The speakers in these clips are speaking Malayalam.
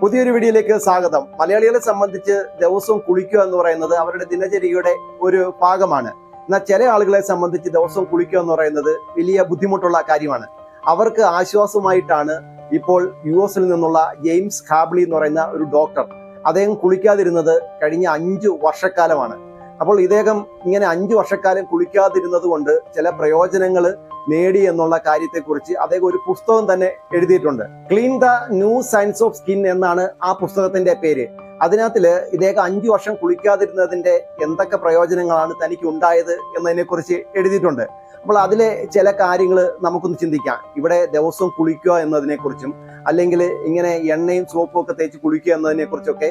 പുതിയൊരു വീഡിയോയിലേക്ക് സ്വാഗതം. മലയാളികളെ സംബന്ധിച്ച് ദിവസവും കുളിക്കുക എന്ന് പറയുന്നത് അവരുടെ ദിനചര്യയുടെ ഒരു ഭാഗമാണ്. എന്നാൽ ചില ആളുകളെ സംബന്ധിച്ച് ദിവസവും കുളിക്കുക എന്ന് പറയുന്നത് വലിയ ബുദ്ധിമുട്ടുള്ള കാര്യമാണ്. അവർക്ക് ആശ്വാസമായിട്ടാണ് ഇപ്പോൾ യു എസിൽ നിന്നുള്ള ജെയിംസ് ഹാബ്ലി എന്ന് പറയുന്ന ഒരു ഡോക്ടർ. അദ്ദേഹം കുളിക്കാതിരുന്നത് കഴിഞ്ഞ അഞ്ചു വർഷക്കാലമാണ്. അപ്പോൾ ഇദ്ദേഹം ഇങ്ങനെ അഞ്ചു വർഷക്കാലം കുളിക്കാതിരുന്നത് കൊണ്ട് ചില പ്രയോജനങ്ങൾ നേടി എന്നുള്ള കാര്യത്തെക്കുറിച്ച് അദ്ദേഹം ഒരു പുസ്തകം തന്നെ എഴുതിയിട്ടുണ്ട്. Clean the new science of skin എന്നാണ് ആ പുസ്തകത്തിന്റെ പേര്. അതിനകത്തിൽ ഇദ്ദേഹം അഞ്ചു വർഷം കുളിക്കാതിരുന്നതിന്റെ എന്തൊക്കെ പ്രയോജനങ്ങളാണ് തനിക്ക് ഉണ്ടായത് എന്നതിനെ കുറിച്ച് എഴുതിയിട്ടുണ്ട്. അപ്പോൾ അതിലെ ചില കാര്യങ്ങൾ നമുക്കൊന്ന് ചിന്തിക്കാം. ഇവിടെ ദിവസവും കുളിക്കുക എന്നതിനെ കുറിച്ചും അല്ലെങ്കിൽ ഇങ്ങനെ എണ്ണയും സോപ്പും ഒക്കെ തേച്ച് കുളിക്കുക എന്നതിനെ കുറിച്ചൊക്കെ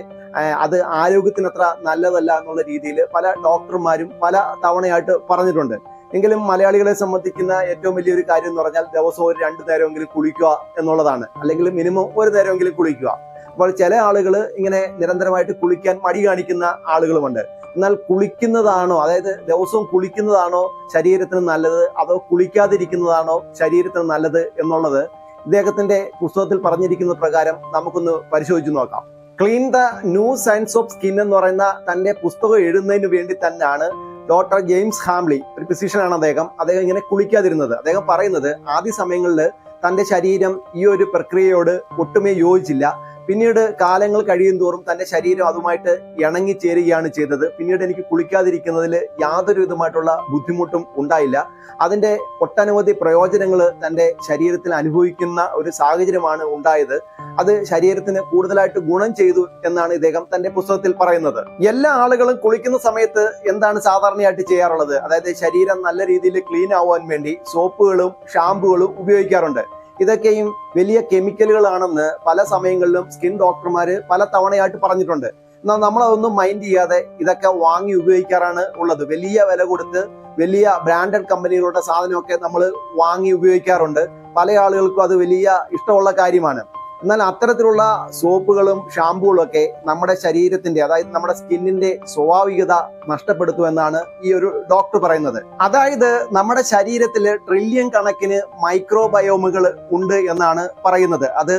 അത് ആരോഗ്യത്തിന് അത്ര നല്ലതല്ല എന്നുള്ള രീതിയിൽ പല ഡോക്ടർമാരും പല തവണയായിട്ട് പറഞ്ഞിട്ടുണ്ട്. എങ്കിലും മലയാളികളെ സംബന്ധിക്കുന്ന ഏറ്റവും വലിയൊരു കാര്യം എന്ന് പറഞ്ഞാൽ ദിവസം ഒരു രണ്ടു നേരമെങ്കിലും കുളിക്കുക എന്നുള്ളതാണ്. അല്ലെങ്കിൽ മിനിമം ഒരു നേരമെങ്കിലും കുളിക്കുക. അപ്പോൾ ചില ആളുകൾ ഇങ്ങനെ നിരന്തരമായിട്ട് കുളിക്കാൻ മടി കാണിക്കുന്ന ആളുകളുമുണ്ട്. എന്നാൽ കുളിക്കുന്നതാണോ അതായത് ദിവസവും കുളിക്കുന്നതാണോ ശരീരത്തിന് നല്ലത്? അതോ കുളിക്കാതിരിക്കുന്നതാണോ ശരീരത്തിന് നല്ലത് എന്നുള്ളത് ഇദ്ദേഹത്തിന്റെ പുസ്തകത്തിൽ പറഞ്ഞിരിക്കുന്ന പ്രകാരം നമുക്കൊന്ന് പരിശോധിച്ചു നോക്കാം. Clean the new science of skin എന്ന് പറയുന്ന തന്റെ പുസ്തകം എഴുതുന്നതിന് വേണ്ടി തന്നെയാണ് ഡോക്ടർ ജെയിംസ് ഹാംലി ഒരു ഫിസിഷ്യനാണ് അദ്ദേഹം. അദ്ദേഹം ഇങ്ങനെ കുളിക്കാതിരുന്നത്. അദ്ദേഹം പറയുന്നത് ആദ്യ സമയങ്ങളിൽ തന്റെ ശരീരം ഈ ഒരു പ്രക്രിയയോട് ഒട്ടുമേ യോജിച്ചില്ല. പിന്നീട് കാലങ്ങൾ കഴിയും തോറും തന്റെ ശരീരം അതുമായിട്ട് ഇണങ്ങി ചേരുകയാണ് ചെയ്തത്. പിന്നീട് എനിക്ക് കുളിക്കാതിരിക്കുന്നതിൽ യാതൊരു വിധമായിട്ടുള്ള ബുദ്ധിമുട്ടും ഉണ്ടായില്ല. അതിന്റെ ഒട്ടനവധി പ്രയോജനങ്ങൾ തന്റെ ശരീരത്തിൽ അനുഭവിക്കുന്ന ഒരു സാഹചര്യമാണ് ഉണ്ടായത്. അത് ശരീരത്തിന് കൂടുതലായിട്ട് ഗുണം ചെയ്തു എന്നാണ് ഇദ്ദേഹം തന്റെ പുസ്തകത്തിൽ പറയുന്നത്. എല്ലാ ആളുകളും കുളിക്കുന്ന സമയത്ത് എന്താണ് സാധാരണയായിട്ട് ചെയ്യാറുള്ളത്? അതായത് ശരീരം നല്ല രീതിയിൽ ക്ലീൻ ആവാൻ വേണ്ടി സോപ്പുകളും ഷാമ്പുകളും ഉപയോഗിക്കാറുണ്ട്. ഇതൊക്കെയും വലിയ കെമിക്കലുകളാണെന്ന് പല സമയങ്ങളിലും സ്കിൻ ഡോക്ടർമാർ പല തവണയായിട്ട് പറഞ്ഞിട്ടുണ്ട്. എന്നാൽ നമ്മളതൊന്നും മൈൻഡ് ചെയ്യാതെ ഇതൊക്കെ വാങ്ങി ഉപയോഗിക്കാറാണ് ഉള്ളത്. വലിയ വില കൊടുത്ത് വലിയ ബ്രാൻഡഡ് കമ്പനികളുടെ സാധനമൊക്കെ നമ്മൾ വാങ്ങി ഉപയോഗിക്കാറുണ്ട്. പല ആളുകൾക്കും അത് വലിയ ഇഷ്ടമുള്ള കാര്യമാണ്. എന്നാൽ അത്തരത്തിലുള്ള സോപ്പുകളും ഷാമ്പുകളും ഒക്കെ നമ്മുടെ ശരീരത്തിന്റെ അതായത് നമ്മുടെ സ്കിന്നിന്റെ സ്വാഭാവികത നഷ്ടപ്പെടുത്തുമെന്നാണ് ഈ ഒരു ഡോക്ടർ പറയുന്നത്. അതായത് നമ്മുടെ ശരീരത്തിൽ ട്രില്യൺ കണക്കിന് മൈക്രോബയോമുകൾ ഉണ്ട് എന്നാണ് പറയുന്നത്. അത്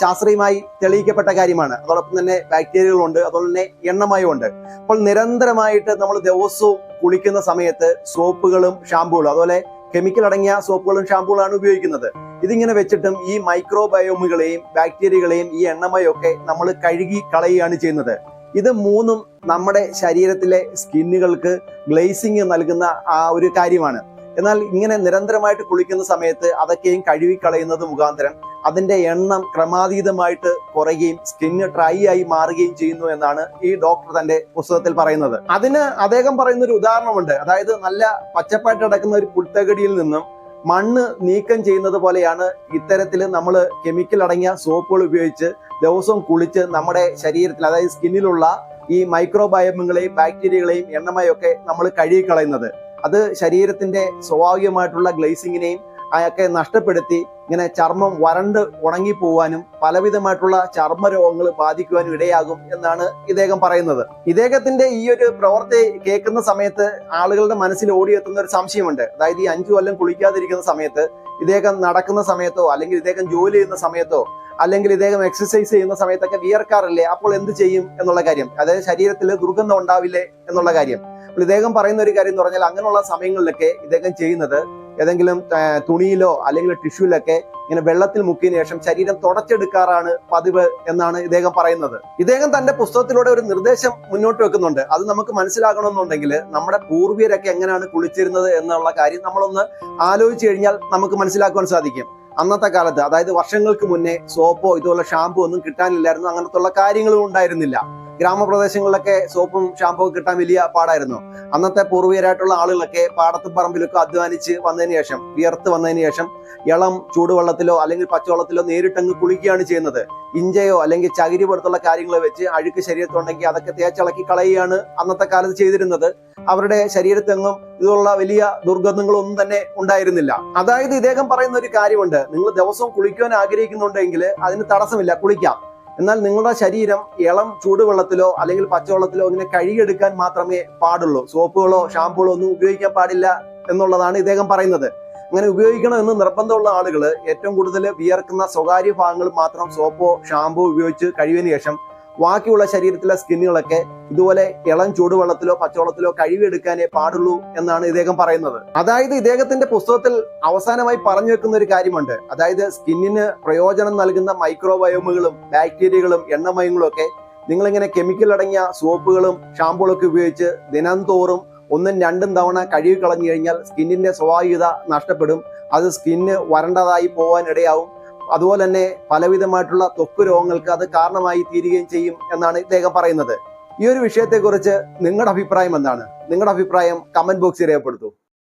ശാസ്ത്രീയമായി തെളിയിക്കപ്പെട്ട കാര്യമാണ്. അതോടൊപ്പം തന്നെ ബാക്ടീരിയകളുണ്ട് അതുപോലെ തന്നെ എണ്ണമയമുണ്ട് അപ്പോൾ നിരന്തരമായിട്ട് നമ്മൾ ദിവസവും കുളിക്കുന്ന സമയത്ത് സോപ്പുകളും ഷാമ്പുകളും അതുപോലെ കെമിക്കൽ അടങ്ങിയ സോപ്പുകളും ഷാമ്പുകളാണ് ഉപയോഗിക്കുന്നത്. ഇതിങ്ങനെ വെച്ചിട്ടും ഈ മൈക്രോബയോമുകളെയും ബാക്ടീരിയകളെയും ഈ എണ്ണമയൊക്കെ നമ്മൾ കഴുകി കളയുകയാണ് ചെയ്യുന്നത്. ഇത് മൂന്നും നമ്മുടെ ശരീരത്തിലെ സ്കിന്നുകൾക്ക് ഗ്ലേസിങ് നൽകുന്ന ആ ഒരു കാര്യമാണ്. എന്നാൽ ഇങ്ങനെ നിരന്തരമായിട്ട് കുളിക്കുന്ന സമയത്ത് അതൊക്കെയും കഴുകിക്കളയുന്നത് മുഖാന്തരം അതിന്റെ എണ്ണം ക്രമാതീതമായിട്ട് കുറയുകയും സ്കിന്ന് ഡ്രൈ ആയി മാറുകയും ചെയ്യുന്നു എന്നാണ് ഈ ഡോക്ടർ തന്റെ പുസ്തകത്തിൽ പറയുന്നത്. അതിന് അദ്ദേഹം പറയുന്ന ഒരു ഉദാഹരണമുണ്ട്. അതായത് നല്ല പച്ചപ്പായിട്ട് കിടക്കുന്ന ഒരു പുൽത്തകടിയിൽ നിന്നും മണ്ണ് നീക്കം ചെയ്യുന്നത് പോലെയാണ് ഇത്തരത്തിൽ നമ്മൾ കെമിക്കൽ അടങ്ങിയ സോപ്പുകൾ ഉപയോഗിച്ച് ദിവസവും കുളിച്ച് നമ്മുടെ ശരീരത്തിൽ അതായത് സ്കിന്നിലുള്ള ഈ മൈക്രോബയോമുകളെയും ബാക്ടീരിയകളെയും എണ്ണമയൊക്കെ നമ്മൾ കഴുകി കളയുന്നത് അത് ശരീരത്തിന്റെ സ്വാഭാവികമായിട്ടുള്ള ഗ്ലേസിങ്ങിനെയും ഒക്കെ നഷ്ടപ്പെടുത്തി ഇങ്ങനെ ചർമ്മം വരണ്ട് ഉണങ്ങി പോവാനും പലവിധമായിട്ടുള്ള ചർമ്മ രോഗങ്ങൾ ബാധിക്കുവാനും ഇടയാകും എന്നാണ് ഇദ്ദേഹം പറയുന്നത്. ഇദ്ദേഹത്തിന്റെ ഈ ഒരു പ്രവൃത്തി കേൾക്കുന്ന സമയത്ത് ആളുകളുടെ മനസ്സിൽ ഓടിയെത്തുന്ന ഒരു സംശയമുണ്ട്. അതായത് ഈ അഞ്ചു കൊല്ലം കുളിക്കാതിരിക്കുന്ന സമയത്ത് ഇദ്ദേഹം നടക്കുന്ന സമയത്തോ അല്ലെങ്കിൽ ഇദ്ദേഹം ജോലി ചെയ്യുന്ന സമയത്തോ അല്ലെങ്കിൽ ഇദ്ദേഹം എക്സസൈസ് ചെയ്യുന്ന സമയത്തൊക്കെ വിയർക്കാറില്ലേ? അപ്പോൾ എന്ത് ചെയ്യും എന്നുള്ള കാര്യം. അതായത് ശരീരത്തിൽ ദുർഗന്ധം ഉണ്ടാവില്ലേ എന്നുള്ള കാര്യം. അപ്പോൾ ഇദ്ദേഹം പറയുന്ന ഒരു കാര്യം എന്ന് പറഞ്ഞാൽ അങ്ങനെയുള്ള സമയങ്ങളിലൊക്കെ ഇദ്ദേഹം ചെയ്യുന്നത് ഏതെങ്കിലും തുണിയിലോ അല്ലെങ്കിൽ ടിഷ്യൂലൊക്കെ ഇങ്ങനെ വെള്ളത്തിൽ മുക്കിയതിനു ശേഷം ശരീരം തുടച്ചെടുക്കാറാണ് പതിവ് എന്നാണ് ഇദ്ദേഹം പറയുന്നത്. ഇദ്ദേഹം തന്റെ പുസ്തകത്തിലൂടെ ഒരു നിർദ്ദേശം മുന്നോട്ട് വെക്കുന്നുണ്ട്. അത് നമുക്ക് മനസ്സിലാകണമെന്നുണ്ടെങ്കിൽ നമ്മുടെ പൂർവികരൊക്കെ എങ്ങനെയാണ് കുളിച്ചിരുന്നത് എന്നുള്ള കാര്യം നമ്മളൊന്ന് ആലോചിച്ച് കഴിഞ്ഞാൽ നമുക്ക് മനസ്സിലാക്കുവാൻ സാധിക്കും. അന്നത്തെ കാലത്ത് അതായത് വർഷങ്ങൾക്ക് മുന്നേ സോപ്പോ ഇതുപോലെ ഷാമ്പു ഒന്നും കിട്ടാനില്ലായിരുന്നു. അങ്ങനത്തുള്ള കാര്യങ്ങളും ഉണ്ടായിരുന്നില്ല. ഗ്രാമപ്രദേശങ്ങളിലൊക്കെ സോപ്പും ഷാമ്പൂ കിട്ടാൻ വലിയ പാടായിരുന്നു. അന്നത്തെ പൂർവീയരായിട്ടുള്ള ആളുകളൊക്കെ പാടത്തും പറമ്പിലൊക്കെ അധ്വാനിച്ച് വന്നതിന് ശേഷം വിയർത്ത് വന്നതിന് ശേഷം ഇളം ചൂടുവെള്ളത്തിലോ അല്ലെങ്കിൽ പച്ചവെള്ളത്തിലോ നേരിട്ടങ്ങ് കുളിക്കുകയാണ് ചെയ്യുന്നത്. ഇഞ്ചയോ അല്ലെങ്കിൽ ചകിരി പോലത്തുള്ള കാര്യങ്ങൾ വെച്ച് അഴുക്ക് ശരീരത്തുണ്ടെങ്കിൽ അതൊക്കെ തേച്ചിളക്കി കളയുകയാണ് അന്നത്തെ കാലത്ത് ചെയ്തിരുന്നത്. അവരുടെ ശരീരത്തെങ്ങും ഇതുള്ള വലിയ ദുർഗന്ധങ്ങളൊന്നും തന്നെ ഉണ്ടായിരുന്നില്ല. അതായത് ഇദ്ദേഹം പറയുന്ന ഒരു കാര്യമുണ്ട്. നിങ്ങൾ ദിവസവും കുളിക്കുവാൻ ആഗ്രഹിക്കുന്നുണ്ടെങ്കിൽ അതിന് തടസ്സമില്ല കുളിക്കാം. എന്നാൽ നിങ്ങളുടെ ശരീരം ഇളം ചൂടുവെള്ളത്തിലോ അല്ലെങ്കിൽ പച്ചവെള്ളത്തിലോ ഇങ്ങനെ കഴുകിയെടുക്കാൻ മാത്രമേ പാടുള്ളൂ. സോപ്പുകളോ ഷാമ്പുകളോ ഒന്നും ഉപയോഗിക്കാൻ പാടില്ല എന്നുള്ളതാണ് ഇദ്ദേഹം പറയുന്നത്. അങ്ങനെ ഉപയോഗിക്കണം എന്ന് നിർബന്ധമുള്ള ആളുകൾ ഏറ്റവും കൂടുതൽ വിയർക്കുന്ന സ്വകാര്യ ഭാഗങ്ങൾ മാത്രം സോപ്പോ ഷാമ്പോ ഉപയോഗിച്ച് കഴിവിന് ശേഷം ബാക്കിയുള്ള ശരീരത്തിലെ സ്കിന്നുകളൊക്കെ ഇതുപോലെ ഇളം ചൂടുവെള്ളത്തിലോ പച്ചവെള്ളത്തിലോ കഴുകിയെടുക്കാനേ പാടുള്ളൂ എന്നാണ് ഇദ്ദേഹം പറയുന്നത്. അതായത് ഇദ്ദേഹത്തിന്റെ പുസ്തകത്തിൽ അവസാനമായി പറഞ്ഞു വെക്കുന്ന ഒരു കാര്യമുണ്ട്. അതായത് സ്കിന്നിന് പ്രയോജനം നൽകുന്ന മൈക്രോബയോമുകളും ബാക്ടീരിയകളും എണ്ണമയങ്ങളും ഒക്കെ നിങ്ങളിങ്ങനെ കെമിക്കൽ അടങ്ങിയ സോപ്പുകളും ഷാമ്പുകളൊക്കെ ഉപയോഗിച്ച് ദിനംതോറും ഒന്നും രണ്ടും തവണ കഴുകി കളഞ്ഞു കഴിഞ്ഞാൽ സ്കിന്നിന്റെ സ്വാഭാവികത നഷ്ടപ്പെടും. അത് സ്കിന്ന് വരണ്ടതായി പോകാൻ ഇടയാവും അതുപോലെ തന്നെ പലവിധമായിട്ടുള്ള ത്വക്ക് രോഗങ്ങൾക്ക് അത് കാരണമായി തീരുകയും ചെയ്യും എന്നാണ് ഇദ്ദേഹം പറയുന്നത്. ഈ ഒരു വിഷയത്തെക്കുറിച്ച് നിങ്ങളുടെ അഭിപ്രായം എന്താണ്? നിങ്ങളുടെ അഭിപ്രായം കമന്റ് ബോക്സിൽ രേഖപ്പെടുത്തൂ.